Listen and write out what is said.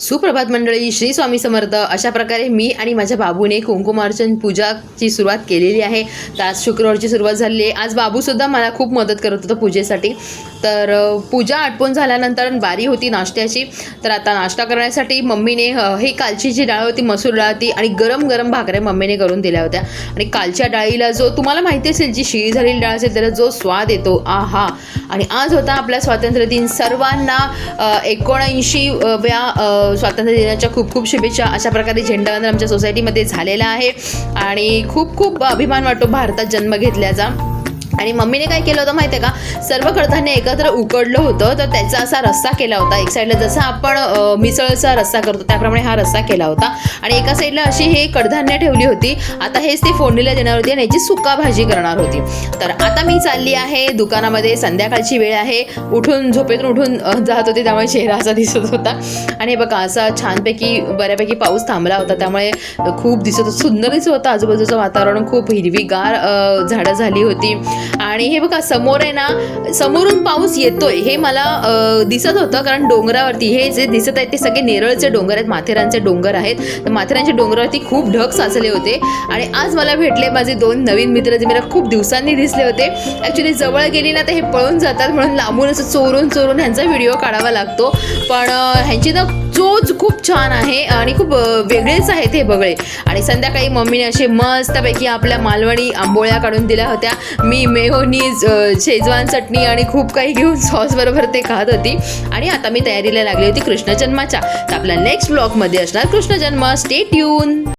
सुप्रभात मंडळी श्री स्वामी समर्थ. अशा प्रकारे मी आणि माझ्या बाबूने कुंकुमार्चन पूजाची सुरुवात केलेली आहे. तर आज शुक्रवारची सुरुवात झाली आहे. आज बाबूसुद्धा मला खूप मदत करत होतं पूजेसाठी. तर पूजा आटपून झाल्यानंतर बारी होती नाश्त्याची. तर आता नाश्ता करण्यासाठी मम्मीने ही कालची जी डाळ होती मसूर डाळ होती आणि गरम गरम भाकऱ्या मम्मीने करून दिल्या होत्या. आणि कालच्या डाळीला जो तुम्हाला माहिती असेल जी शिळी झालेली डाळ असेल त्याला जो स्वाद येतो आहा. आणि आज होता आपला स्वातंत्र्य दिन सर्वांना एकोणऐंशी व्या स्वातंत्र्य दिनाच्या खूप खूप शुभेच्छा. अशा प्रकारे झेंडावंदन आमच्या सोसायटीमध्ये झालेला आहे. आणि खूप खूप अभिमान वाटतो भारतात जन्म घेतल्याचा. आणि मम्मीने काय केलं होतं माहिती आहे का? सर्व कडधान्य एकत्र उकडलं होतं तर त्याचा असा रस्सा केला होता एक साईडला जसा आपण मिसळचा रस्सा करतो त्याप्रमाणे हा रस्सा केला होता. आणि एका साईडला अशी हे कडधान्य ठेवली होती. आता हेच ती फोडणीला देणार होती आणि याची सुका भाजी करणार होती. तर आता मी चालली आहे दुकानामध्ये. संध्याकाळची वेळ आहे. उठून झोपेतून उठून जात होती. त्यामुळे चेहरा असा दिसत होता. आणि बघा असा छानपैकी बऱ्यापैकी पाऊस थांबला होता. त्यामुळे खूप दिसत सुंदर दिसत होता. आजूबाजूचं वातावरण खूप हिरवीगार झाडं झाली होती. आणि हे बघा समोर आहे ना समोरून पाऊस येतोय हे मला दिसत होतं. कारण डोंगरावरती हे जे दिसत आहेत ते सगळे नेरळचे डोंगर आहेत माथेरानचे डोंगर आहेत. तर माथेरानच्या डोंगरावरती खूप ढग साचले होते. आणि आज मला भेटले माझे दोन नवीन मित्र जे मला खूप दिवसांनी दिसले होते. ॲक्च्युली जवळ गेली ना तर हे पळून जातात म्हणून लांबून असं चोरून चोरून ह्यांचा व्हिडिओ काढावा लागतो. पण ह्यांची ना रोज खूप छान आहे आणि खूप वेगळेच आहेत हे बगळे. आणि संध्याकाळी मम्मीने असे मस्तपैकी आपल्या मालवणी आंबोळ्या काढून दिल्या होत्या. मी मेहोनीज शेजवान चटणी आणि खूप काही घेऊन सॉस बरोबर ते खात होती. आणि आता मी तयारीला लागली होती कृष्ण जन्माच्या तर आपल्या नेक्स्ट ब्लॉगमध्ये असणार कृष्ण जन्म स्टे ट्यून